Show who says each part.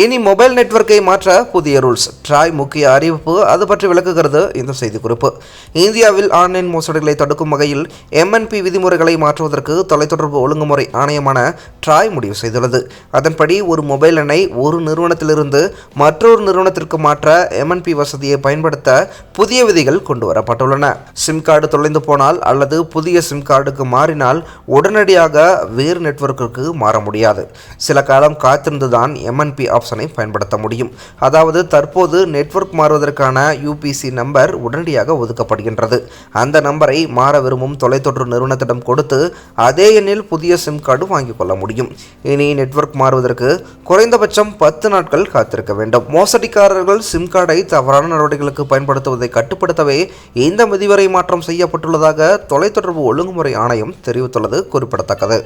Speaker 1: இனி மொபைல் நெட்வொர்க்கை மாற்ற புதிய ரூல்ஸ். ட்ராய் முக்கிய அறிவிப்பு அது பற்றி விளக்குகிறது இந்த செய்திக்குறிப்பு. இந்தியாவில் ஆன்லைன் மோசடிகளை தடுக்கும் வகையில் எம்என்பி விதிமுறைகளை மாற்றுவதற்கு தொலைத்தொடர்பு ஒழுங்குமுறை ஆணையமான ட்ராய் முடிவு செய்துள்ளது. அதன்படி ஒரு மொபைல் எண்ணை ஒரு நிறுவனத்திலிருந்து மற்றொரு நிறுவனத்திற்கு மாற்ற எம்என்பி வசதியை பயன்படுத்த புதிய விதிகள் கொண்டு வரப்பட்டுள்ளன சிம் கார்டு தொலைந்து போனால் அல்லது புதிய சிம் கார்டுக்கு மாறினால் உடனடியாக வேறு நெட்வொர்க்கிற்கு மாற முடியாது. சில காலம் காத்திருந்துதான் எம்என்பி ஆப்ஷனை பயன்படுத்த முடியும். அதாவது தற்போது நெட்வொர்க் மாறுவதற்கான யூபிசி நம்பர் உடனடியாக ஒதுக்கப்படுகின்றது. அந்த நம்பரை மாற விரும்பும் தொலைத்தொடர்பு நிறுவனத்திடம் கொடுத்து அதே எண்ணில் புதிய சிம் கார்டு வாங்கிக் கொள்ள முடியும். இனி நெட்வொர்க் மாறுவதற்கு குறைந்தபட்சம் பத்து நாட்கள் காத்திருக்க வேண்டும். மோசடிக்காரர்கள் சிம் கார்டை தவறான நடவடிக்கைகளுக்கு பயன்படுத்துவதை கட்டுப்படுத்தவே இந்த விதிவரை மாற்றம் செய்யப்பட்டுள்ளதாக தொலைத்தொடர்பு ஒழுங்குமுறை ஆணையம் தெரிவித்துள்ளது குறிப்பிடத்தக்கது.